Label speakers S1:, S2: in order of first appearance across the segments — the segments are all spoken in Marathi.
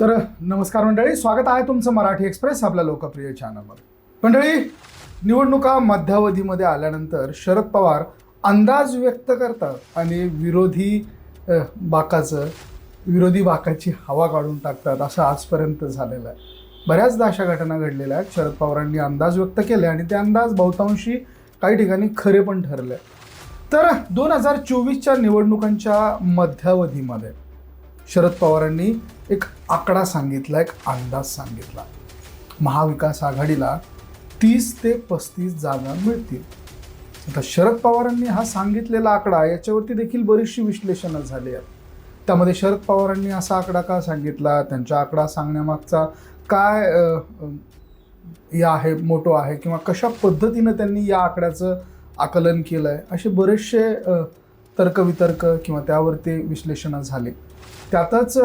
S1: तर नमस्कार मंडळी स्वागत आहे तुमचं मराठी एक्सप्रेस आपल्या लोकप्रिय चॅनलवर. मंडळी निवडणुका मध्यावधीमध्ये आल्यानंतर शरद पवार अंदाज व्यक्त करतात आणि विरोधी बाकाचं विरोधी बाकाची हवा काढून टाकतात असं आजपर्यंत झालेलं आहे. बऱ्याचदा अशा घटना घडलेल्या आहेत. शरद पवारांनी अंदाज व्यक्त केले आणि ते अंदाज बहुतांशी काही ठिकाणी खरे पण ठरले. तर दोन हजार चोवीसच्या निवडणुकांच्या मध्यावधीमध्ये शरद पवारांनी एक आकडा सांगितला एक अंदाज सांगितला. महाविकास आघाडीला तीस ते पस्तीस जागा मिळतील. आता शरद पवारांनी हा सांगितलेला आकडा याच्यावरती देखील बरीचशी विश्लेषणं झाली आहेत. त्यामध्ये शरद पवारांनी असा आकडा का सांगितला? त्यांचा आकडा सांगण्यामागचा काय या आहे मोठो आहे किंवा कशा पद्धतीनं त्यांनी या आकड्याचं आकलन केलं आहे असे बरेचसे तर्कवितर्क किंवा त्यावरती विश्लेषणं झाली. त्यातच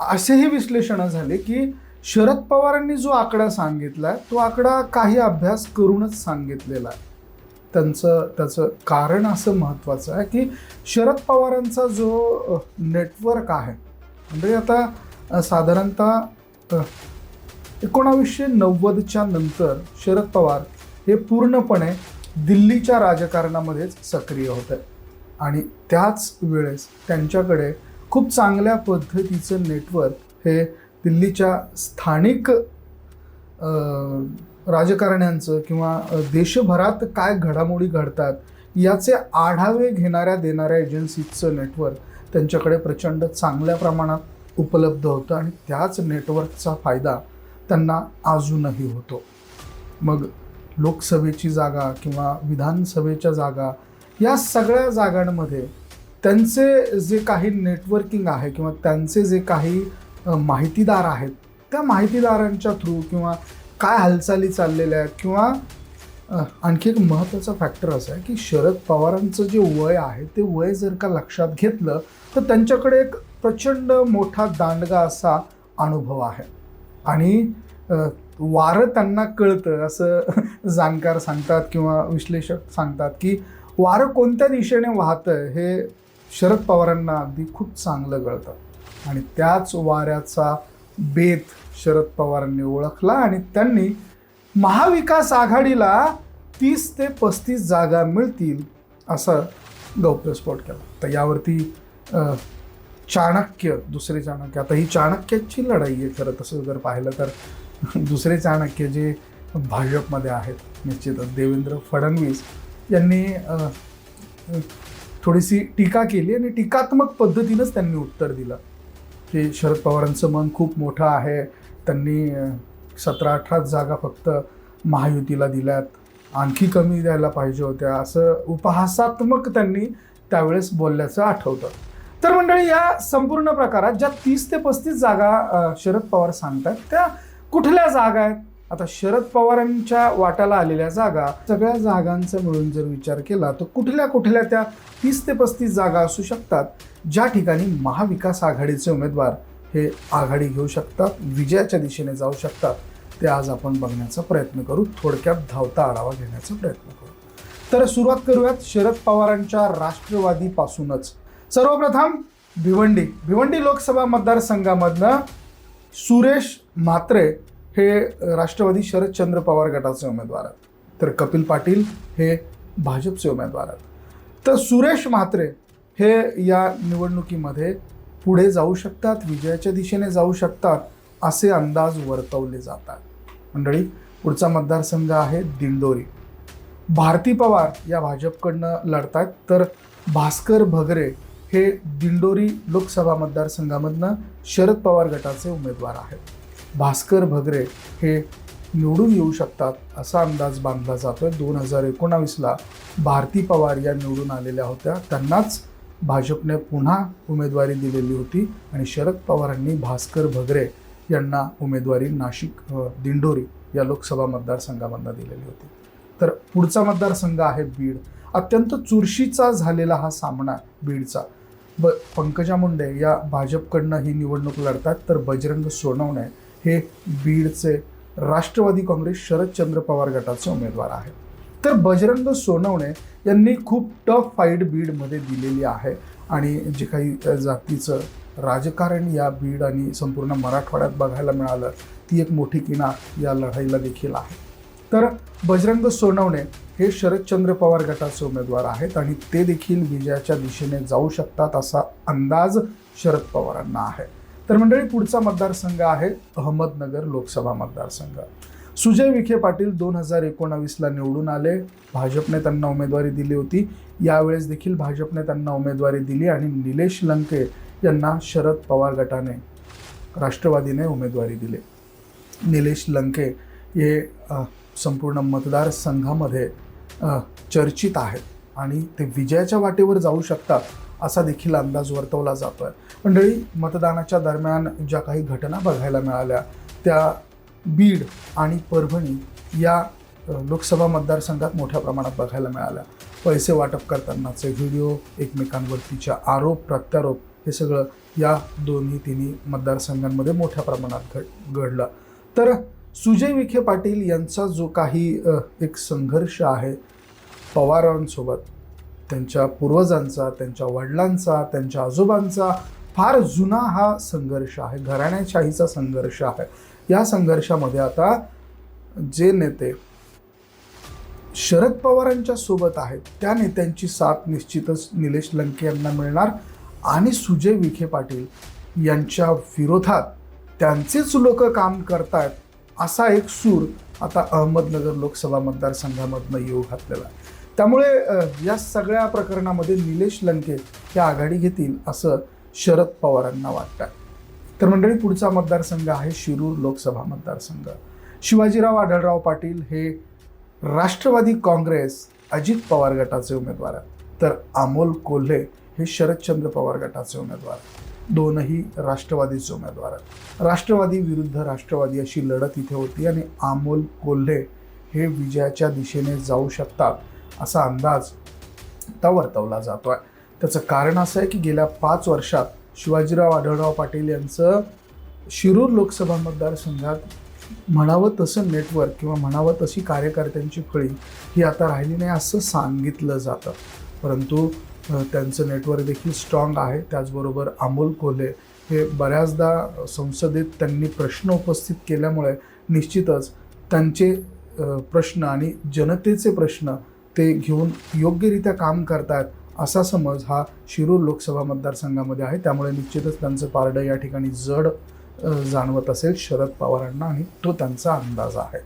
S1: असेही विश्लेषणं झाले की शरद पवारांनी जो आकडा सांगितला आहे तो आकडा काही अभ्यास करूनच सांगितलेला आहे. त्यांचं त्याचं कारण असं महत्त्वाचं आहे की शरद पवारांचा जो नेटवर्क आहे म्हणजे आता साधारणतः एकोणावीसशे नव्वदच्या नंतर शरद पवार हे पूर्णपणे दिल्लीच्या राजकारणामध्येच सक्रिय होते. आणि त्याच वेळेस त्यांच्याकडे खूप चांगल्या पद्धतीचं नेटवर्क हे दिल्लीच्या स्थानिक राजकारण्यांचं किंवा देशभरात काय घडामोडी घडतात याचे आढावे घेणाऱ्या देणाऱ्या एजन्सीचं नेटवर्क त्यांच्याकडे प्रचंड चांगल्या प्रमाणात उपलब्ध होतं आणि त्याच नेटवर्कचा फायदा त्यांना अजूनही होतो. मग लोकसभेची जागा किंवा विधानसभेच्या जागा या सगळ्या जागांमध्ये त्यांचे जे काही नेटवर्किंग आहे किंवा त्यांचे जे काही माहितीदार आहेत त्या माहितीदारांच्या थ्रू किंवा काय हालचाली चाललेल्या आहेत किंवा आणखी एक महत्त्वाचा फॅक्टर असा आहे की शरद पवारांचं जे वय आहे ते वय जर का लक्षात घेतलं तर त्यांच्याकडे एक प्रचंड मोठा दांडगा असा अनुभव आहे. आणि वारं त्यांना कळतं असं जाणकार सांगतात किंवा विश्लेषक सांगतात की वारं कोणत्या दिशेने वाहतं हे शरद पवारांना अगदी खूप चांगलं कळतं. आणि त्याच वाऱ्याचा बेत शरद पवारांनी ओळखला आणि त्यांनी महाविकास आघाडीला तीस ते पस्तीस जागा मिळतील असं गौप्यस्फोट केला. तर यावरती चाणक्य दुसरे चाणक्य. आता ही चाणक्याची लढाई आहे खरं तसं जर पाहिलं तर. दुसरे चाणक्य जे भाजपमध्ये आहेत निश्चितच देवेंद्र फडणवीस यांनी थोडीशी टीका केली आणि टीकात्मक पद्धतीनंच त्यांनी उत्तर दिलं. की शरद पवारांचं मन खूप मोठं आहे. त्यांनी सतरा अठरा जागा फक्त महायुतीला दिल्यात. आणखी कमी द्यायला पाहिजे होत्या. असं उपहासात्मक त्यांनी त्यावेळेस बोलल्याचं आठवतं. तर मंडळी या संपूर्ण प्रकारात ज्या तीस ते पस्तीस जागा शरद पवार सांगतात त्या कुठल्या जागा आहेत? आता शरद पवारांच्या वाट्याला आलेल्या जागा सगळ्या जागांचा मिळून जर विचार केला तर कुठल्या कुठल्या त्या तीस ते पस्तीस जागा असू शकतात? ज्या ठिकाणी महाविकास आघाडीचे उमेदवार हे आघाडी घेऊ शकतात विजयाच्या दिशेने जाऊ शकतात ते आज आपण बघण्याचा प्रयत्न करू. थोडक्यात धावता आढावा घेण्याचा प्रयत्न करू. तर सुरुवात करूयात शरद पवारांच्या राष्ट्रवादीपासूनच. सर्वप्रथम भिवंडी भिवंडी लोकसभा मतदारसंघामधनं सुरेश म्हात्रे हे राष्ट्रवादी शरदचंद्र पवार गटाचे उमेदवार आहेत. तर कपिल पाटील हे भाजपचे उमेदवार आहेत. तर सुरेश म्हात्रे हे या निवडणुकीमध्ये पुढे जाऊ शकतात विजयाच्या दिशेने जाऊ शकतात असे अंदाज वर्तवले जातात मंडळी पुढचा मतदारसंघ आहे दिंडोरी. भारती पवार या भाजपकडनं लढतात तर भास्कर भगरे हे दिंडोरी लोकसभा मतदारसंघामधनं शरद पवार गटाचे उमेदवार आहेत. भास्कर भगरे हे निवडून येऊ शकतात असा अंदाज बांधला जातो आहे दोन हजार एकोणावीसला भारती पवार या निवडून आलेल्या होत्या. त्यांनाच भाजपने पुन्हा उमेदवारी दिलेली होती आणि शरद पवारांनी भास्कर भगरे यांना उमेदवारी नाशिक दिंडोरी या लोकसभा मतदारसंघामधनं दिलेली होती. तर पुढचा मतदारसंघ आहे बीड. अत्यंत चुरशीचा झालेला हा सामना बीडचा. ब पंकजा मुंडे या भाजपकडनं ही निवडणूक लढतात तर बजरंग सोनवणे हे बीडचे राष्ट्रवादी काँग्रेस शरदचंद्र पवार गटाचे उमेदवार आहेत. तर बजरंग सोनवणे यांनी खूप टफ फाईट बीडमध्ये दिलेली आहे आणि जे काही जातीचं राजकारण या बीड आणि संपूर्ण मराठवाड्यात बघायला मिळालं ती एक मोठी किनार या लढाईला देखील आहे. तर बजरंग सोनवणे हे शरदचंद्र पवार गटाचे उमेदवार आहेत आणि ते देखील विजयाच्या दिशेने जाऊ शकतात असा अंदाज शरद पवारांना आहे. तर मंडळी पुढचा मतदारसंघ आहे अहमदनगर लोकसभा मतदारसंघ. सुजय विखे पाटील दोन हजार एकोणावीसला निवडून आले. भाजपने त्यांना उमेदवारी दिली होती. यावेळेस देखील भाजपने त्यांना उमेदवारी दिली आणि निलेश लंके यांना शरद पवार गटाने राष्ट्रवादीने उमेदवारी दिली. निलेश लंके हे संपूर्ण मतदारसंघामध्ये चर्चित आहेत आणि ते विजयाच्या वाटेवर जाऊ शकतात. असा देखील अंदाज वर्तवला जातो आहे मंडळी मतदानाच्या दरम्यान ज्या काही घटना बघायला मिळाल्या त्या बीड आणि परभणी या लोकसभा मतदारसंघात मोठ्या प्रमाणात बघायला मिळाल्या. पैसे वाटप करतानाचे व्हिडिओ एकमेकांवरतीच्या आरोप प्रत्यारोप हे सगळं या दोन्ही तिन्ही मतदारसंघांमध्ये मोठ्या प्रमाणात घड घडलं. तर सुजय विखे पाटील यांचा जो काही एक संघर्ष आहे पवारांसोबत त्यांच्या पूर्वजांचा त्यांच्या वडिलांचा त्यांच्या आजोबांचा फार जुना हा संघर्ष आहे. घराण्याशाहीचा संघर्ष आहे. या संघर्षामध्ये आता जे नेते शरद पवारांच्या सोबत आहेत त्या नेत्यांची साथ निश्चितच निलेश लंके यांना मिळणार आणि सुजय विखे पाटील यांच्या विरोधात त्यांचेच लोक काम करतायत असा एक सूर आता अहमदनगर लोकसभा मतदारसंघामधनं येऊ घातलेला आहे. त्यामुळे या सगळ्या प्रकरणामध्ये निलेश लंके हे आघाडी घेतील असं शरद पवारांना वाटतं. तर मंडळी पुढचा मतदारसंघ आहे शिरूर लोकसभा मतदारसंघ. शिवाजीराव आढळराव पाटील हे राष्ट्रवादी काँग्रेस अजित पवार गटाचे उमेदवार आहेत. तर अमोल कोल्हे हे शरदचंद्र पवार गटाचे उमेदवार दोनही राष्ट्रवादीचे उमेदवार आहेत. राष्ट्रवादी विरुद्ध राष्ट्रवादी अशी लढत इथे होती आणि अमोल कोल्हे हे विजयाच्या दिशेने जाऊ शकतात असा अंदाज आता वर्तवला जातो आहे त्याचं कारण असं आहे की गेल्या पाच वर्षात शिवाजीराव आढळराव पाटील यांचं शिरूर लोकसभा मतदारसंघात म्हणावं तसं नेटवर्क किंवा म्हणावं तशी कार्यकर्त्यांची फळी ही आता राहिली नाही असं सांगितलं जातं. परंतु त्यांचं नेटवर्क देखील स्ट्रॉंग आहे. त्याचबरोबर अमोल कोल्हे हे बऱ्याचदा संसदेत त्यांनी प्रश्न उपस्थित केल्यामुळे निश्चितच त्यांचे प्रश्न आणि जनतेचे प्रश्न ते घेऊन योग्यरित्या काम करतात असा समज हा शिरूर लोकसभा मतदारसंघामध्ये आहे. त्यामुळे निश्चितच त्यांचं पारडं या ठिकाणी जड जाणवत असेल. शरद पवारांना आणि तो त्यांचा अंदाज आहे.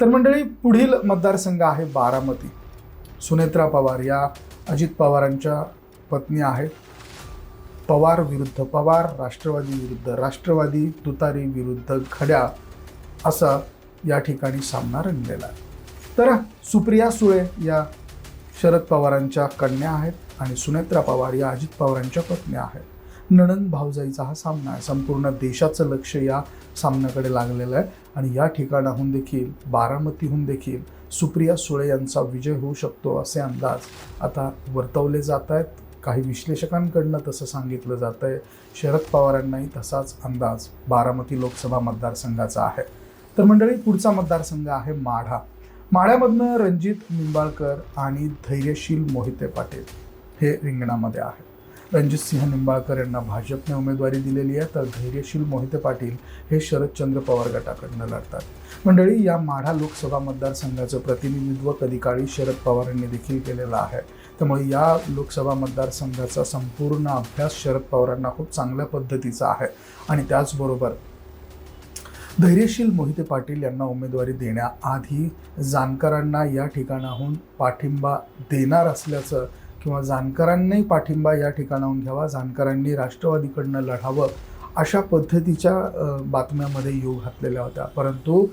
S1: तर मंडळी पुढील मतदारसंघ आहे बारामती. सुनेत्रा पवार या अजित पवारांच्या पत्नी आहेत. पवार विरुद्ध पवार राष्ट्रवादी विरुद्ध राष्ट्रवादी तुतारी विरुद्ध खड्या असा या ठिकाणी सामना रंगलेला आहे. तर सुप्रिया सुळे या शरद पवारांच्या कन्या आहेत आणि सुनेत्रा पवार या अजित पवारांच्या पत्न्या आहेत. नणंद भाऊजाईचा हा सामना आहे. संपूर्ण देशाचं लक्ष या सामन्याकडे लागलेलं आहे. आणि या ठिकाणाहून देखील बारामतीहून देखील सुप्रिया सुळे यांचा विजय होऊ शकतो असे अंदाज आता वर्तवले जात आहेत. काही विश्लेषकांकडनं तसं सांगितलं जातं आहे. शरद पवारांनाही तसाच अंदाज बारामती लोकसभा मतदारसंघाचा आहे. तर मंडळी पुढचा मतदारसंघ आहे माढा. माढ्यामधनं रणजित निंबाळकर आणि धैर्यशील मोहिते पाटील हे रिंगणामध्ये आहेत. रणजित सिंह निंबाळकर यांना भाजपने उमेदवारी दिलेली आहे तर धैर्यशील मोहिते पाटील हे शरदचंद्र पवार गटाकडनं लढतात. मंडळी या माढा लोकसभा मतदारसंघाचं प्रतिनिधित्व कधी काळी शरद पवारांनी देखील केलेलं आहे. त्यामुळे या लोकसभा मतदारसंघाचा संपूर्ण अभ्यास शरद पवारांना खूप चांगल्या पद्धतीचा आहे. आणि त्याचबरोबर धैर्यशील मोहिते पाटील यांना उमेदवारी देण्याआधी जानकरांना या ठिकाणाहून पाठिंबा देणार असल्याचं किंवा जानकरांनी पाठिंबा या ठिकाणाहून घ्यावा जानकरांनी राष्ट्रवादीकडनं लढावं अशा पद्धतीच्या बातम्यामध्ये येऊ घातलेल्या होत्या. परंतु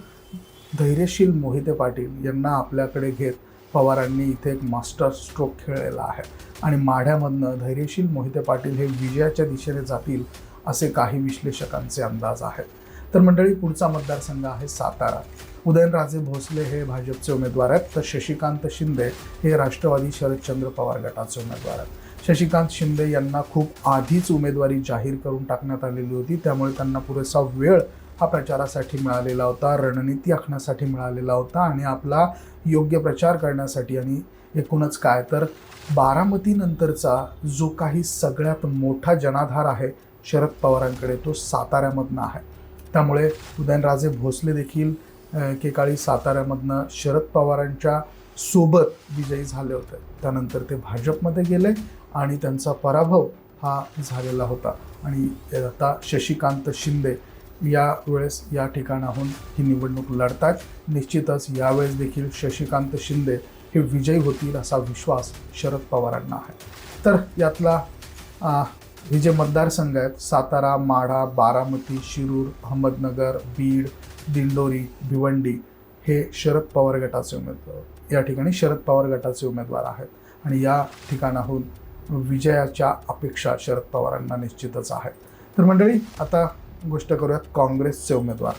S1: धैर्यशील मोहिते पाटील यांना आपल्याकडे घेत पवारांनी इथे एक मास्टर स्ट्रोक खेळलेला आहे आणि माढ्यामधनं धैर्यशील मोहिते पाटील हे विजयाच्या दिशेने जातील असे काही विश्लेषकांचे अंदाज आहेत. तर मंडळी पुढचा मतदारसंघ आहे सातारा. उदयनराजे भोसले हे भाजपचे उमेदवार आहेत. तर शशिकांत शिंदे हे राष्ट्रवादी शरदचंद्र पवार गटाचे उमेदवार आहेत. शशिकांत शिंदे यांना खूप आधीच उमेदवारी जाहीर करून टाकण्यात आलेली होती. त्यामुळे त्यांना पुरेसा वेळ हा प्रचारासाठी मिळालेला होता रणनीती आखण्यासाठी मिळालेला होता आणि आपला योग्य प्रचार करण्यासाठी आणि एकूणच काय तर बारामतीनंतरचा जो काही सगळ्यात मोठा जनाधार आहे शरद पवारांकडे तो साताऱ्यामधनं आहे. त्यामुळे उदयनराजे भोसले देखील अ, एकेकाळी साताऱ्यामधनं शरद पवारांच्या सोबत विजयी झाले होते. त्यानंतर ते भाजपमध्ये गेले आणि त्यांचा पराभव हा झालेला होता. आणि आता शशिकांत शिंदे या वेळेस या ठिकाणाहून ही निवडणूक लढतात. निश्चितच यावेळेस देखील शशिकांत शिंदे हे विजयी होतील असा विश्वास शरद पवारांना आहे. तर यातला हे जे मतदारसंघ आहेत सातारा माढा बारामती शिरूर अहमदनगर बीड दिंडोरी भिवंडी हे शरद पवार गटाचे उमेदवार या ठिकाणी शरद पवार गटाचे उमेदवार आहेत. आणि या ठिकाणाहून विजयाच्या अपेक्षा शरद पवारांना निश्चितच आहेत. तर मंडळी आता गोष्ट करूयात काँग्रेसचे उमेदवार.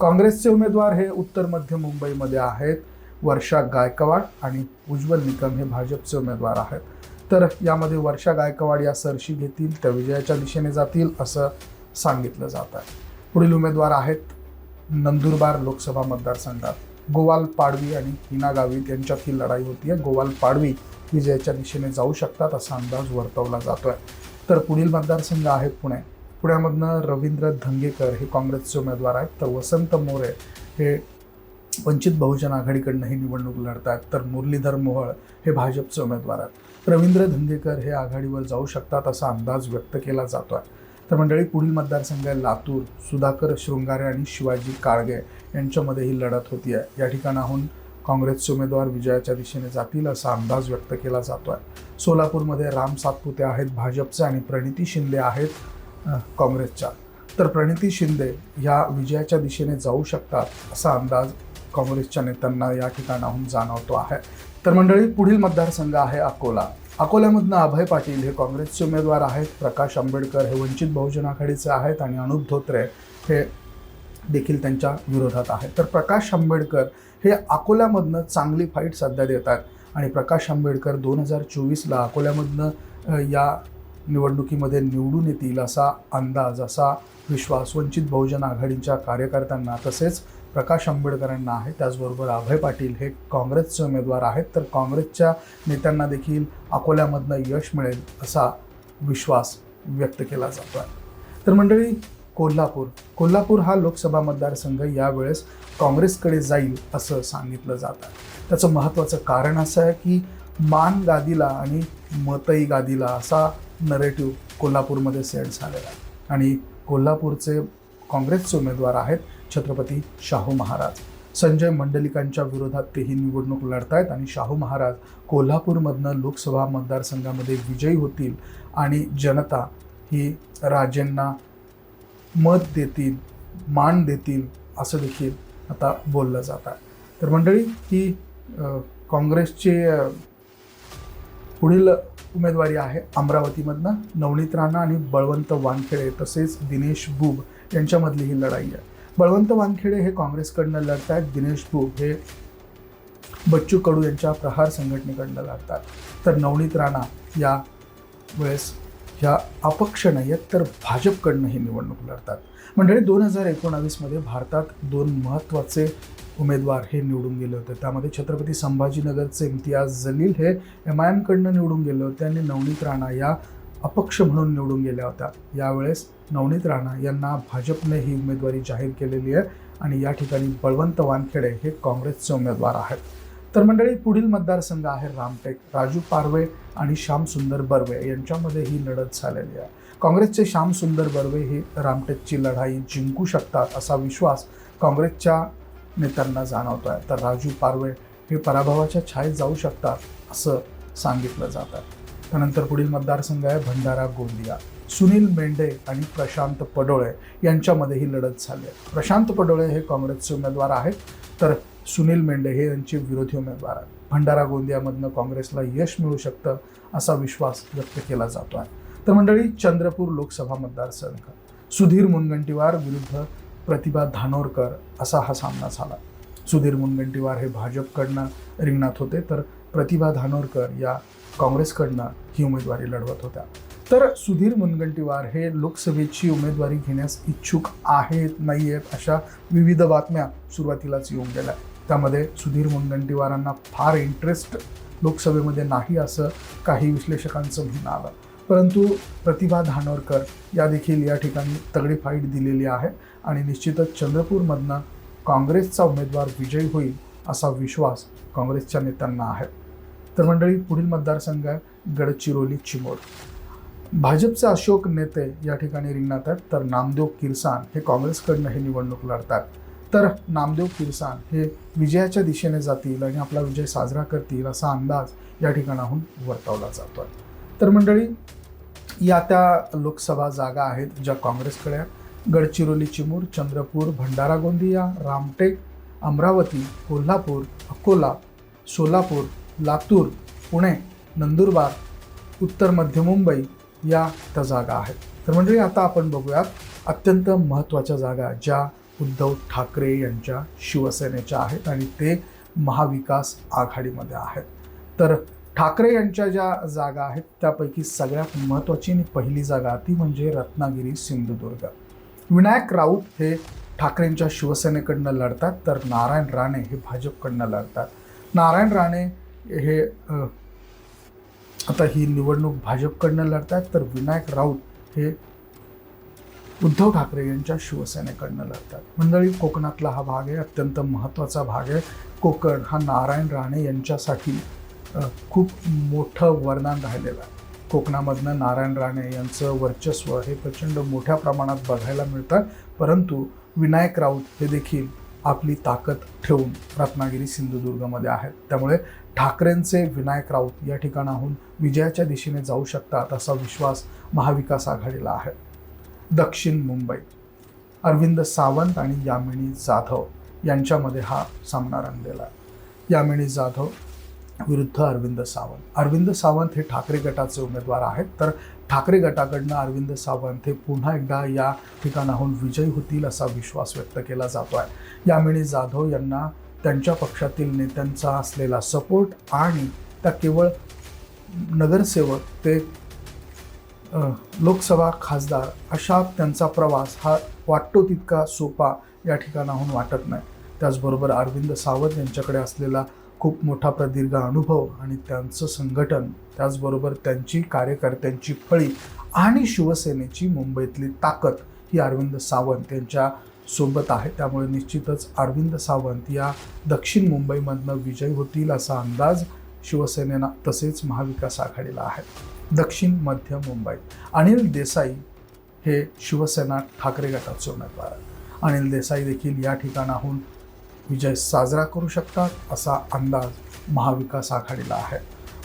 S1: काँग्रेसचे उमेदवार हे उत्तर मध्य मुंबईमध्ये आहेत. वर्षा गायकवाड आणि उज्ज्वल निकम हे भाजपचे उमेदवार आहेत. तर यामध्ये वर्षा गायकवाड या सरशी घेतील त्या विजयाच्या दिशेने जातील असं सांगितलं जात आहे. पुढील उमेदवार आहेत नंदुरबार लोकसभा मतदारसंघात. गोवाल पाडवी आणि हिना गावित यांच्यात ही लढाई होती आहे. गोवाल पाडवी विजयाच्या दिशेने जाऊ शकतात असा अंदाज वर्तवला जातो आहे तर पुढील मतदारसंघ आहे पुणे. पुण्यामधनं रवींद्र धंगेकर हे काँग्रेसचे उमेदवार आहेत. तर वसंत मोरे हे वंचित बहुजन आघाडीकडनं ही निवडणूक लढत आहेत तर मुरलीधर मोहळ हे भाजपचे उमेदवार आहेत. रवींद्र धंदेकर हे आघाडीवर जाऊ शकतात असा अंदाज व्यक्त केला जातो आहे तर मंडळी पुढील मतदारसंघ आहे लातूर. सुधाकर शृंगारे आणि शिवाजी काळगे यांच्यामध्ये ही लढत होती आहे या ठिकाणाहून काँग्रेसचे उमेदवार विजयाच्या दिशेने जातील असा अंदाज व्यक्त केला जातो आहे सोलापूरमध्ये राम सातपुते आहेत भाजपचे आणि प्रणिती शिंदे आहेत काँग्रेसच्या. तर प्रणिती शिंदे ह्या विजयाच्या दिशेने जाऊ शकतात असा अंदाज काँग्रेसच्या नेत्यांना या ठिकाणाहून जाणवतो आहे. तर मंडळी पुढील मतदारसंघ आहे अकोला. अकोल्यामधनं अभय पाटील हे काँग्रेसचे उमेदवार आहेत प्रकाश आंबेडकर हे वंचित बहुजन आघाडीचे आहेत आणि अनुप धोत्रे हे देखील त्यांच्या विरोधात आहेत. तर प्रकाश आंबेडकर हे अकोल्यामधनं चांगली फाईट सध्या देतात आणि प्रकाश आंबेडकर दोन हजार चोवीसला अकोल्यामधनं या निवडणुकीमध्ये निवडून येतील असा अंदाज असा विश्वास वंचित बहुजन आघाडीच्या कार्यकर्त्यांना. तसेच प्रकाश आंबेडकरांना आहे. त्याचबरोबर अभय पाटील हे काँग्रेसचे उमेदवार आहेत. तर काँग्रेसच्या नेत्यांना देखील अकोल्यामधनं यश मिळेल असा विश्वास व्यक्त केला जातो आहे तर मंडळी कोल्हापूर. कोल्हापूर हा लोकसभा मतदारसंघ यावेळेस काँग्रेसकडे जाईल असं सांगितलं जात. आहे त्याचं महत्त्वाचं कारण असं आहे की मान गादीला आणि मतई गादीला असा नरेटिव्ह कोल्हापूरमध्ये सेट झालेला आहे. आणि कोल्हापूरचे काँग्रेसचे उमेदवार आहेत छत्रपती शाहू महाराज. संजय मंडलिकांच्या विरोधात तेही निवडणूक लढतायत आणि शाहू महाराज कोल्हापूरमधनं लोकसभा मतदारसंघामध्ये विजयी होतील आणि जनता ही राजेंना मत देतील मान देतील असं देखील आता बोललं जात आहे. तर मंडळी ही काँग्रेसचे पुढील उमेदवारी आहे अमरावतीमधनं नवनीत राणा आणि बळवंत वानखेडे तसेच दिनेश बुब यांच्यामधली ही लढाई आहे. बळवंत वानखेडे हे काँग्रेसकडनं लढत आहेत दिनेश भूप हे बच्चू कडू यांच्या प्रहार संघटनेकडनं लढतात. तर नवनीत राणा या वेळेस ह्या अपक्ष नाही आहेत तर भाजपकडनं ही निवडणूक लढतात. मंडळी दोन हजार एकोणावीसमध्ये भारतात दोन महत्त्वाचे उमेदवार हे निवडून गेले होते. त्यामध्ये छत्रपती संभाजीनगरचे इम्तियाज जलील हे एम आय एमकडनं निवडून गेले होते आणि नवनीत राणा या अपक्ष म्हणून निवडून गेल्या होत्या. यावेळेस नवनीत राणा यांना भाजपने ही उमेदवारी जाहीर केलेली आहे आणि या ठिकाणी बळवंत वानखेडे हे काँग्रेसचे उमेदवार आहेत. तर मंडळी पुढील मतदारसंघ आहे रामटेक. राजू पारवे आणि श्याम सुंदर बर्वे यांच्यामध्ये ही लढत झालेली आहे. काँग्रेसचे श्याम सुंदर बर्वे ही रामटेकची लढाई जिंकू शकतात असा विश्वास काँग्रेसच्या नेत्यांना जाणवतो आहे तर राजू पारवे हे पराभवाच्या छायेत जाऊ शकतात असं सांगितलं जात आहे. त्यानंतर पुढील मतदारसंघ आहे भंडारा गोंदिया. सुनील मेंढे आणि प्रशांत पडोळे यांच्यामध्ये ही लढत झाली आहे. प्रशांत पडोळे हे काँग्रेसचे उमेदवार आहेत तर सुनील मेंढे हे यांचे विरोधी उमेदवार आहेत. भंडारा गोंदियामधनं काँग्रेसला यश मिळू शकतं असा विश्वास व्यक्त केला जातो आहे. तर मंडळी चंद्रपूर लोकसभा मतदारसंघ. सुधीर मुनगंटीवार विरुद्ध प्रतिभा धानोरकर असा हा सामना झाला. सुधीर मुनगंटीवार हे भाजपकडनं रिंगणात होते तर प्रतिभा धानोरकर या काँग्रेसकडनं ही उमेदवारी लढवत होत्या. तर सुधीर मुनगंटीवार हे लोकसभेची उमेदवारी घेण्यास इच्छुक आहेत नाही आहेत अशा विविध बातम्या सुरुवातीलाच येऊन गेल्या. त्यामध्ये सुधीर मुनगंटीवारांना फार इंटरेस्ट लोकसभेमध्ये नाही असं काही विश्लेषकांचं म्हणणं आलं. परंतु प्रतिभा धानोरकर या देखील या ठिकाणी तगडी फाईट दिलेली आहे आणि निश्चितच चंद्रपूरमधनं काँग्रेसचा उमेदवार विजयी होईल असा विश्वास काँग्रेसच्या नेत्यांना आहे. तर मंडळी पुढील मतदारसंघ आहे गडचिरोली चिमोर. भाजपचे अशोक नेते या ठिकाणी रिंगणात आहेत. तर नामदेव किरसान हे काँग्रेसकडनं हे निवडणूक लढतात. तर नामदेव किरसान हे विजयाच्या दिशेने जातील आणि आपला विजय साजरा करतील असा अंदाज या ठिकाणाहून वर्तवला जातो तर मंडळी या त्या लोकसभा जागा आहेत ज्या काँग्रेसकडे आहेत. गडचिरोली चिमूर चंद्रपूर भंडारा गोंदिया रामटेक अमरावती कोल्हापूर अकोला सोलापूर लातूर पुणे नंदुरबार उत्तर मध्य मुंबई या त्या जागा आहेत. तर मंडळी आता आपण बघूयात अत्यंत महत्त्वाच्या जागा ज्या उद्धव ठाकरे यांच्या शिवसेनेच्या आहेत आणि ते महाविकास आघाडीमध्ये आहेत. तर ठाकरे यांच्या ज्या जागा आहेत त्यापैकी सगळ्यात महत्त्वाची आणि पहिली जागा ती म्हणजे रत्नागिरी सिंधुदुर्ग. विनायक राऊत हे ठाकरेंच्या शिवसेनेकडनं लढतात तर नारायण राणे हे भाजपकडनं लढतात. नारायण राणे हे आता ही निवडणूक भाजपकडनं लढतात तर विनायक राऊत हे उद्धव ठाकरे यांच्या शिवसेनेकडनं लढतात. मंडळी कोकणातला हा भाग आहे अत्यंत महत्त्वाचा भाग आहे. कोकण हा नारायण राणे यांच्यासाठी खूप मोठं वरदान राहिलेलं आहे. कोकणामधनं नारायण राणे यांचं वर्चस्व हे प्रचंड मोठ्या प्रमाणात बघायला मिळतं. परंतु विनायक राऊत हे देखील आपली ताकद ठेवून रत्नागिरी सिंधुदुर्गमध्ये आहेत. त्यामुळे ठाकरेंचे विनायक राऊत या ठिकाणाहून विजयाच्या दिशेने जाऊ शकतात असा विश्वास महाविकास आघाडीला आहे. दक्षिण मुंबई अरविंद सावंत आणि यामिनी जाधव यांच्यामध्ये हा सामना रंगलेला आहे. यामिनी जाधव विरुद्ध अरविंद सावंत. अरविंद सावंत हे ठाकरे गटाचे उमेदवार आहेत तर ठाकरे गटाकडनं अरविंद सावंत हे पुन्हा एकदा या ठिकाणाहून विजयी होतील असा विश्वास व्यक्त केला जातो आहे यामिनी जाधव यांना त्यांच्या पक्षातील नेत्यांचा असलेला सपोर्ट आणि त्या केवळ नगरसेवक ते लोकसभा खासदार अशा त्यांचा प्रवास हा वाटतो तितका सोपा या ठिकाणाहून वाटत नाही. त्याचबरोबर अरविंद सावंत यांच्याकडे असलेला खूप मोठा प्रदीर्घ अनुभव आणि त्यांचं संघटन त्याचबरोबर त्यांची कार्यकर्त्यांची फळी आणि शिवसेनेची मुंबईतली ताकद ही अरविंद सावंत यांच्या सोबत आहे. त्यामुळे निश्चितच अरविंद सावंत या दक्षिण मुंबईमधनं विजयी होतील असा अंदाज शिवसेनेना तसेच महाविकास आघाडीला आहे. दक्षिण मध्य मुंबई. अनिल देसाई हे शिवसेना ठाकरे गटाचे उमेदवार अनिल देसाई देखील या ठिकाणाहून विजय साजरा करू शकतात असा अंदाज महाविकास आघाडीला आहे.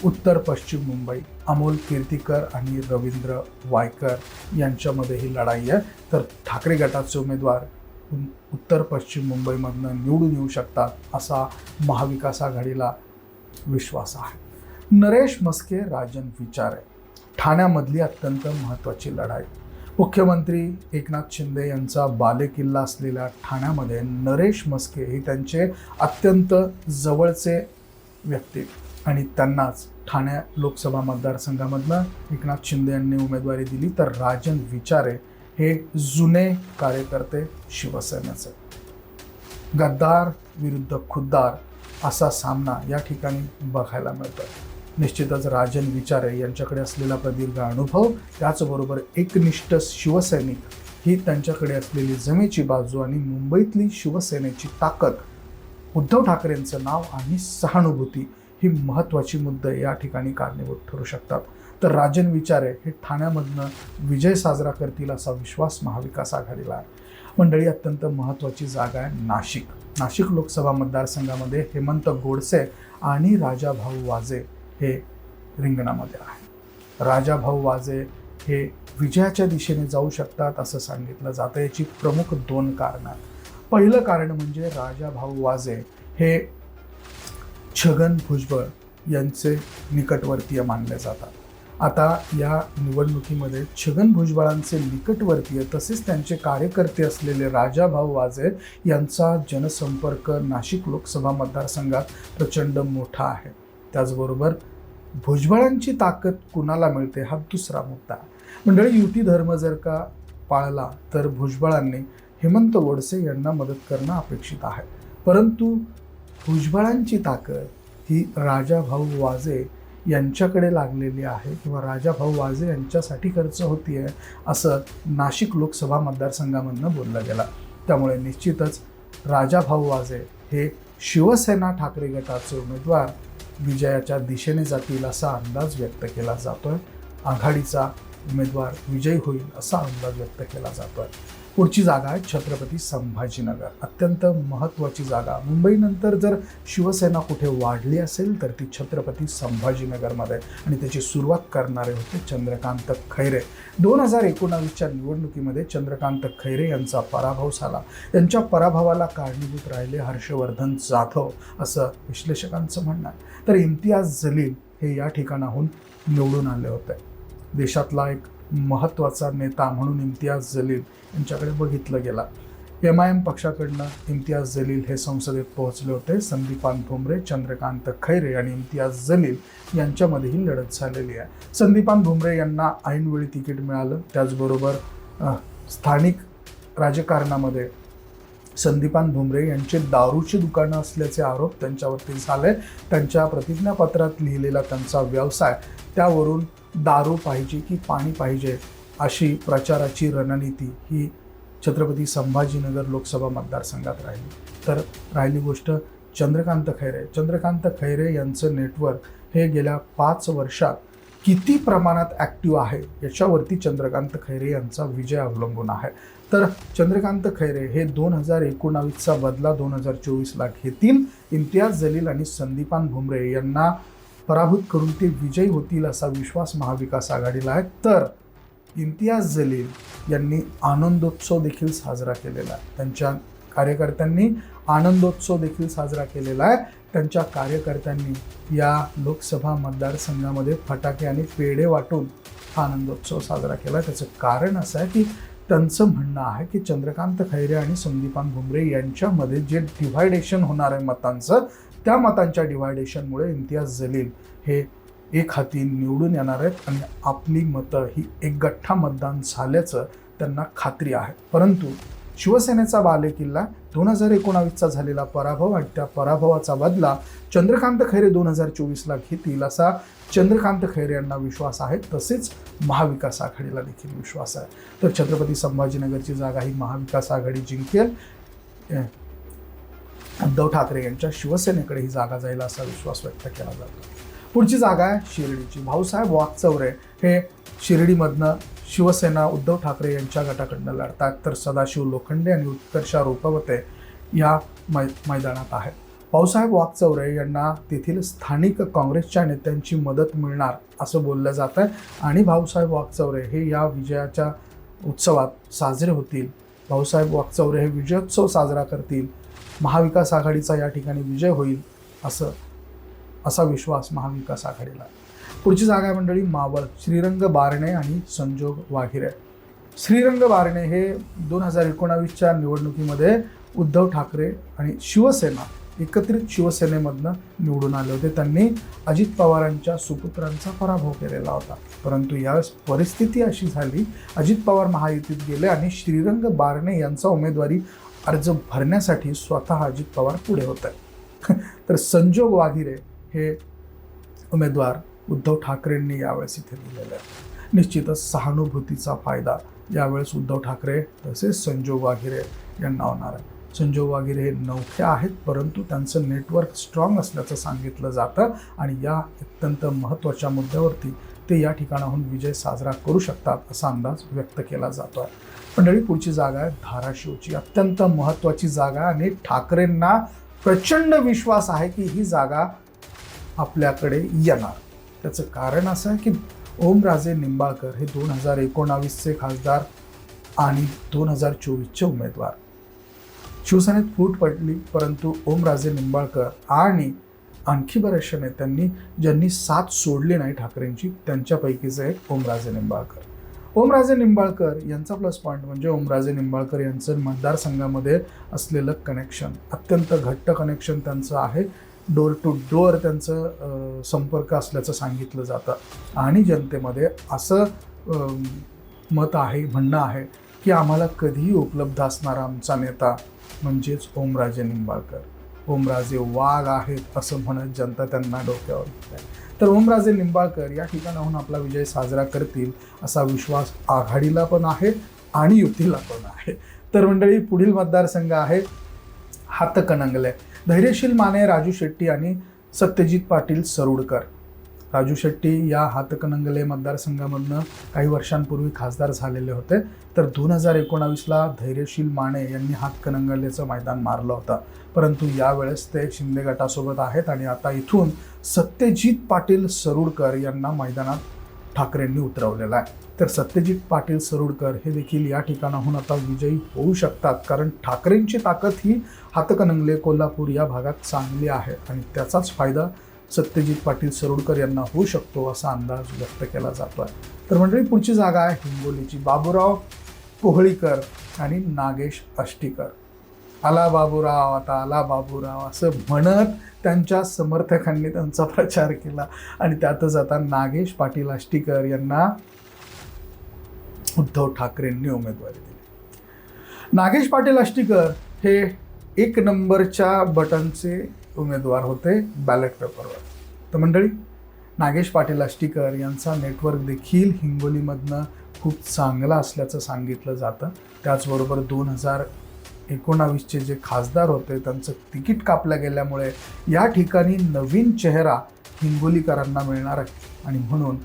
S1: उत्तर पश्चिम मुंबई. अमोल कीर्तीकर आणि रवींद्र वायकर यांच्यामध्ये ही लढाई आहे. तर ठाकरे गटाचे उमेदवार उ- उत्तर पश्चिम मुंबईमधनं निवडून येऊ शकतात असा महाविकास आघाडीला विश्वास आहे. नरेश मस्के राजन विचारे ठाण्यामधली अत्यंत महत्त्वाची लढाई. मुख्यमंत्री एकनाथ शिंदे यांचा बालेकिल्ला असलेल्या ठाण्यामध्ये नरेश मस्के हे त्यांचे अत्यंत जवळचे व्यक्ती आणि त्यांनाच ठाणे लोकसभा मतदारसंघामधनं एकनाथ शिंदे यांनी उमेदवारी दिली. तर राजन विचारे हे जुने कार्यकर्ते शिवसेनेचे. गद्दार विरुद्ध खुद्दार असा सामना या ठिकाणी बघायला मिळतो निश्चितच राजन विचारे यांच्याकडे असलेला प्रदीर्घ अनुभव त्याचबरोबर एकनिष्ठ शिवसैनिक ही त्यांच्याकडे असलेली जमेची बाजू आणि मुंबईतली शिवसेनेची ताकद उद्धव ठाकरेंचं नाव आणि सहानुभूती ही महत्त्वाची मुद्दे या ठिकाणी कारणीभूत ठरू शकतात. तर राजन विचारे हे ठाण्यामधनं विजय साजरा करतील असा विश्वास महाविकास आघाडीला आहे. मंडळी अत्यंत महत्त्वाची जागा आहे नाशिक. नाशिक लोकसभा मतदारसंघामध्ये हेमंत गोडसे आणि राजाभाऊ वाजे हे रिंगणामध्ये आहे. राजाभाऊ वाजे हे विजयाच्या दिशेने जाऊ शकतात असं सांगितलं जातं. याची प्रमुख दोन कारणं आहेत. पहिलं कारण म्हणजे राजाभाऊ वाजे हे छगन भुजबळ यांचे निकटवर्तीय मानले जातात. आता या निवडणुकीमध्ये छगन भुजबळांचे निकटवर्तीय तसेच त्यांचे कार्यकर्ते असलेले राजाभाऊ वाजे यांचा जनसंपर्क नाशिक लोकसभा मतदारसंघात प्रचंड मोठा आहे. त्याचबरोबर भुजबळांची ताकद कुणाला मिळते हा दुसरा मुद्दा. मंडळी युती धर्म जर का पाळला तर भुजबळांनी हेमंत गोडसे यांना मदत करणं अपेक्षित आहे. परंतु भुजबळांची ताकद ही राजाभाऊ वाजे यांच्याकडे लागलेली आहे किंवा राजाभाऊ वाजे यांच्यासाठी खर्च होतीये असं नाशिक लोकसभा मतदारसंघामधनं बोललं गेलं. त्यामुळे निश्चितच राजाभाऊ वाजे हे शिवसेना ठाकरे गटाचे उमेदवार विजयाच्या दिशेने जातील असा अंदाज व्यक्त केला जातोय. आघाडीचा उमेदवार विजयी होईल असा अंदाज व्यक्त केला जातोय. पुढची जागा आहे छत्रपती संभाजीनगर. अत्यंत महत्त्वाची जागा. मुंबईनंतर जर शिवसेना कुठे वाढली असेल तर ती छत्रपती संभाजीनगरमध्ये. आणि त्याची सुरुवात करणारे होते चंद्रकांत खैरे. दोन हजार एकोणावीसच्या निवडणुकीमध्ये चंद्रकांत खैरे यांचा पराभव झाला. त्यांच्या पराभवाला कारणीभूत राहिले हर्षवर्धन जाधव असं विश्लेषकांचं म्हणणं आहे. तर इम्तियाज जलील हे या ठिकाणाहून निवडून आले होते. देशातला एक महत्त्वाचा नेता म्हणून इम्तियाज जलील यांच्याकडे बघितलं गेला. एम आय एम पक्षाकडनं इम्तियाज जलील हे संसदेत पोहोचले होते. संदीपान भुमरे चंद्रकांत खैरे आणि इम्तियाज जलील यांच्यामध्येही लढत झालेली आहे. संदीपान भुमरे यांना ऐनवेळी तिकीट मिळालं. त्याचबरोबर स्थानिक राजकारणामध्ये संदीपान भुमरे यांचे दारूची दुकानं असल्याचे आरोप त्यांच्यावरती झाले. त्यांच्या प्रतिज्ञापत्रात लिहिलेला त्यांचा व्यवसाय त्यावरून दारू पाहिजे की पाणी पाहिजे अशी प्रचाराची रणनीती ही छत्रपती संभाजीनगर लोकसभा मतदारसंघात राहिली. तर राहिली गोष्ट चंद्रकांत खैरे. चंद्रकांत खैरे यांचं नेटवर्क हे गेल्या पाच वर्षात किती प्रमाणात ॲक्टिव्ह आहे याच्यावरती चंद्रकांत खैरे यांचा विजय अवलंबून आहे. तर चंद्रकांत खैरे हे दोन हजार एकोणावीसचा बदला दोन हजार चोवीसला घेतील. इम्तियाज जलील आणि संदीपान भुमरे यांना पराभूत करून ते विजयी होतील असा विश्वास महाविकास आघाडीला आहे. तर इम्तियाज जलील यांनी आनंदोत्सव देखील साजरा केलेला आहे. त्यांच्या कार्यकर्त्यांनी आनंदोत्सव देखील साजरा केलेला आहे. त्यांच्या कार्यकर्त्यांनी या लोकसभा मतदारसंघामध्ये फटाके आणि पेढे वाटून हा आनंदोत्सव साजरा केला. त्याचं कारण असं आहे की त्यांचं म्हणणं आहे की चंद्रकांत खैरे आणि संदीपान भुमरे यांच्यामध्ये जे डिव्हायडेशन होणार आहे मतांचं त्या मतांच्या डिव्हायडेशनमुळे इम्तियाज जलील हे एक हाती निवडून येणार आहेत आणि आपली मतं ही एक गठ्ठा मतदान झाल्याचं त्यांना खात्री आहे. परंतु शिवसेनेचा बालेकिल्ला दोन हजार एकोणावीसचा झालेला पराभव आणि त्या पराभवाचा बदला चंद्रकांत खैरे दोन हजार चोवीसला घेतील असा चंद्रकांत खैरे यांना विश्वास आहे तसेच महाविकास आघाडीला देखील विश्वास आहे. तर छत्रपती संभाजीनगरची जागा ही महाविकास आघाडी जिंकेल. उद्धव ठाकरे यांच्या शिवसेनेकडे ही जागा जाईल असा विश्वास व्यक्त केला जातो. पुढची जागा आहे शिर्डीची. भाऊसाहेब वागचौरे हे शिर्डीमधनं शिवसेना उद्धव ठाकरे यांच्या गटाकडनं लढतात तर सदाशिव लोखंडे आणि उत्कर्षा रोपवते या मै मैदानात आहेत. भाऊसाहेब वाकचौरे यांना तेथील स्थानिक काँग्रेसच्या नेत्यांची मदत मिळणार असं बोललं जात आहे आणि भाऊसाहेब वाकचौरे हे या विजयाच्या उत्सवात साजरे होतील. भाऊसाहेब वाकचौरे हे विजयोत्सव साजरा करतील. महाविकास आघाडीचा या ठिकाणी विजय होईल असं असा विश्वास महाविकास आघाडीला आहे. पुढची जागा आहे मंडळी मावळ श्रीरंग बारणे आणि संजोग वाघिरे. श्रीरंग बारणे हे दोन हजार एकोणावीसच्या निवडणुकीमध्ये उद्धव ठाकरे आणि शिवसेना एकत्रित शिवसेनेमधनं निवडून आले होते. त्यांनी अजित पवारांच्या सुपुत्रांचा पराभव केलेला होता. परंतु यावेळेस परिस्थिती अशी झाली अजित पवार महायुतीत गेले आणि श्रीरंग बारणे यांचा उमेदवारी अर्ज भरण्यासाठी स्वतः अजित पवार पुढे होते. तर संजोग वाघिरे हे उमेदवार उद्धव ठाकरेंनी यावेळेस इथे दिलेले आहे. निश्चितच सहानुभूतीचा फायदा यावेळेस उद्धव ठाकरे तसेच संजोग वाघिरे यांना होणार आहे. संजोग वाघिरे हे नवखे आहेत परंतु त्यांचं नेटवर्क स्ट्रॉंग असल्याचं सांगितलं जातं आणि या अत्यंत महत्त्वाच्या मुद्द्यावरती ते या ठिकाणाहून विजय साजरा करू शकतात असा अंदाज व्यक्त केला जातो आहे मंडळी पुढची जागा आहे धाराशिवची. अत्यंत महत्त्वाची जागा आहे आणि ठाकरेंना प्रचंड विश्वास आहे की ही जागा आपल्याकडे येणार. त्याचं कारण असं आहे की ओमराजे निंबाळकर हे दोन हजार एकोणावीसचे खासदार आणि दोन हजार चोवीसचे उमेदवार. शिवसेनेत फूट पडली परंतु ओमराजे निंबाळकर आणि आणखी बऱ्याचशा नेत्यांनी ज्यांनी साथ सोडली नाही ठाकरेंची त्यांच्यापैकीच एक ओमराजे निंबाळकर. ओमराजे निंबाळकर यांचा प्लस पॉईंट म्हणजे ओमराजे निंबाळकर यांचं मतदारसंघामध्ये असलेलं कनेक्शन अत्यंत घट्ट कनेक्शन त्यांचं आहे. डोर टू डोअर त्यांचं संपर्क असल्याचं सांगितलं जातं. आणि जनतेमध्ये असं मत आहे म्हणणं आहे की आम्हाला कधीही उपलब्ध असणारा आमचा नेता म्हणजेच ओमराजे निंबाळकर. ओमराजे वाघ आहेत असं म्हणत जनता त्यांना डोक्यावर घेत तर ओमराजे निंबाळकर या ठिकाणाहून आपला विजय साजरा करतील असा विश्वास आघाडीला पण आहे आणि युतीला पण आहे. तर मंडळी पुढील मतदारसंघ आहे हातकणंगले. धैर्यशील माने राजू शेट्टी आणि सत्यजित पाटील सरुडकर. राजू शेट्टी या हातकणंगले मतदारसंघामधनं काही वर्षांपूर्वी खासदार झालेले होते. तर दोन हजार एकोणावीसला धैर्यशील माने यांनी हातकणंगलेचं मैदान मारलं होतं. परंतु यावेळेस ते शिंदे गटासोबत आहेत आणि आता इथून सत्यजित पाटील सरुडकर यांना मैदानात ठाकरेंनी उतरवलेला आहे. तर सत्यजित पाटील सरोडकर हे देखील या ठिकाणाहून आता विजयी होऊ शकतात. कारण ठाकरेंची ताकद ही हातकणंगले कोल्हापूर या भागात चांगली आहे आणि त्याचाच फायदा सत्यजित पाटील सरोडकर यांना होऊ शकतो असा अंदाज व्यक्त केला जातो आहे तर मंडळी पुढची जागा आहे हिंगोलीची. बाबूराव कोहळीकर आणि नागेश अष्टीकर आला बाबूराव आता आला बाबूराव असं म्हणत त्यांच्या समर्थकांनी त्यांचा प्रचार केला. आणि त्यातच आता नागेश पाटील आष्टीकर यांना उद्धव ठाकरेंनी उमेदवारी दिली. नागेश पाटील आष्टीकर हे एक नंबरच्या बटनचे उमेदवार होते बॅलेट पेपरवर तर मंडळी नागेश पाटील आष्टीकर यांचा नेटवर्क देखील हिंगोलीमधनं खूप चांगला असल्याचं सांगितलं जातं. त्याचबरोबर दोन हजार एकोणावीसचे जे खासदार होते त्यांचं तिकीट कापलं गेल्यामुळे या ठिकाणी नवीन चेहरा हिंगोलीकरांना मिळणार आहे. आणि म्हणून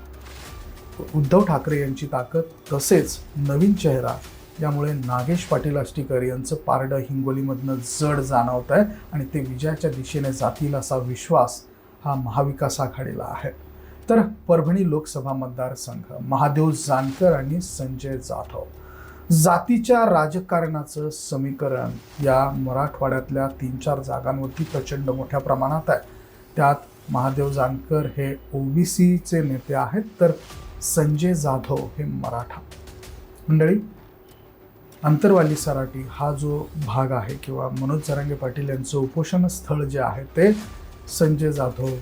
S1: उद्धव ठाकरे यांची ताकद तसेच नवीन चेहरा यामुळे नागेश पाटील आष्टीकर यांचं पारडं हिंगोलीमधनं जड जाणवत आहे आणि ते विजयाच्या दिशेने जातील असा विश्वास हा महाविकास आघाडीला आहे. तर परभणी लोकसभा मतदारसंघ महादेव जानकर आणि संजय जाधव. जातीच्या राजकारणाचं समीकरण या मराठवाड्यातल्या तीन चार जागांवरती प्रचंड मोठ्या प्रमाणात आहे. त्यात महादेव जानकर हे ओबीसीचे नेते आहेत तर संजय जाधव हे मराठा. मंडळी अंतरवाली सराटी हा जो भाग आहे किंवा मनोज जरांगे पाटील यांचं उपोषण स्थळ जे आहे ते संजय जाधव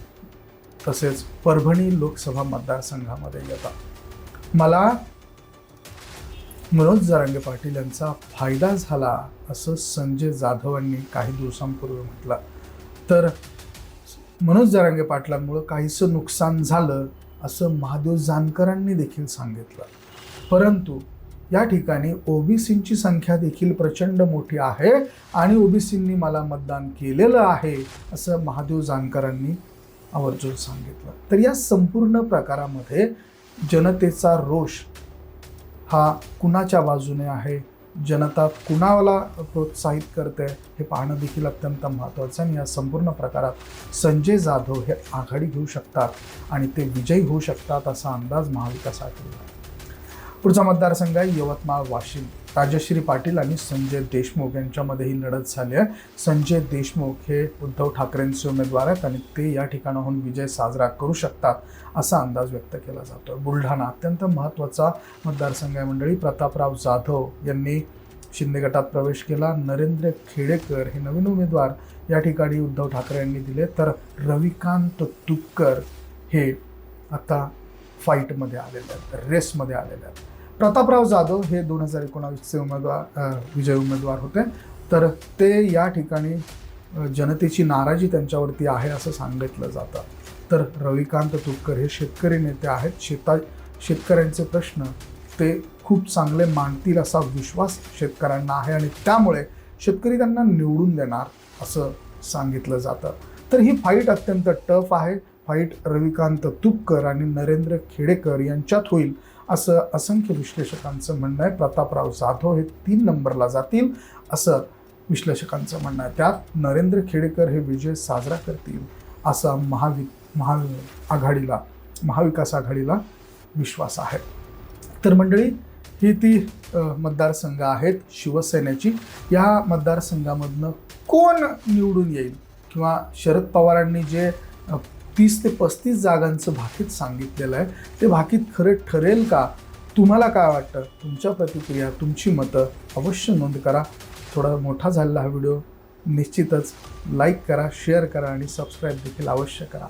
S1: तसेच परभणी लोकसभा मतदारसंघामध्ये येतात. मला मनोज जरांगे पाटील यांचा फायदा झाला असं संजय जाधवांनी काही दिवसांपूर्वी म्हटलं. तर मनोज जरांगे पाटलांमुळं काहीसं नुकसान झालं असं महादेव जानकरांनी देखील सांगितलं. परंतु या ठिकाणी ओबीसींची संख्या देखील प्रचंड मोठी आहे आणि ओबीसींनी मला मतदान केलेलं आहे असं महादेव जानकरांनी आवर्जून सांगितलं. तर या संपूर्ण प्रकारामध्ये जनतेचा रोष हा कुणाच्या बाजूने आहे? जनता कुणाला प्रोत्साहित करते? हे पाहणं देखील अत्यंत महत्त्वाचं आणि या संपूर्ण प्रकारात संजय जाधव हे आघाडी घेऊ शकतात आणि ते विजयी होऊ शकतात असा अंदाज महाविकास आघाडीला आहे. पुढचा मतदारसंघ आहे. यवतमाळ वाशिम. राजश्री पाटील आणि संजय देशमुख यांच्यामध्ये ही लढत झाली आहे. संजय देशमुख हे उद्धव ठाकरेंचे उमेदवार आहेत आणि ते या ठिकाणाहून विजय साजरा करू शकतात असा अंदाज व्यक्त केला जातो बुलढाणा अत्यंत महत्त्वाचा मतदारसंघ आहे मंडळी. प्रतापराव जाधव यांनी शिंदे गटात प्रवेश केला. नरेंद्र खेडेकर हे नवीन उमेदवार या ठिकाणी उद्धव ठाकरे यांनी दिले. तर रविकांत तुपकर हे आता फाईटमध्ये आलेले आहेत. रेसमध्ये आलेले आहेत. प्रतापराव जाधव हे दोन हजार एकोणावीसचे उमेदवार विजय उमेदवार होते. तर ते या ठिकाणी जनतेची नाराजी त्यांच्यावरती आहे असं सांगितलं जातं. तर रविकांत तुपकर हे शेतकरी नेते आहेत. शेता शेतकऱ्यांचे प्रश्न ते खूप चांगले मांडतील असा विश्वास शेतकऱ्यांना आहे आणि त्यामुळे शेतकरी त्यांना निवडून देणार असं सांगितलं जातं. तर ही फाईट अत्यंत टफ आहे. फाईट रविकांत तुपकर आणि नरेंद्र खेडेकर यांच्यात होईल. असं असंख्य विश्लेषकांचं म्हणणं आहे. प्रतापराव जाधव हे तीन नंबरला जातील असं विश्लेषकांचं म्हणणं आहे. त्यात नरेंद्र खेडेकर हे विजय साजरा करतील असा महावि महा आघाडीला महाविकास आघाडीला विश्वास आहे. तर मंडळी ही ती मतदारसंघ आहेत शिवसेनेची. या मतदारसंघामधनं कोण निवडून येईल? किंवा शरद पवारांनी जे तीस ते पस्तीस जागांचं भाकीत सांगितलेलं आहे. ते भाकीत खरं ठरेल का? तुम्हाला काय वाटतं? तुमच्या प्रतिक्रिया तुमची मतं अवश्य नोंद करा. थोडा मोठा झालेला हा व्हिडिओ निश्चितच लाईक करा शेअर करा आणि सबस्क्राईब देखील अवश्य करा.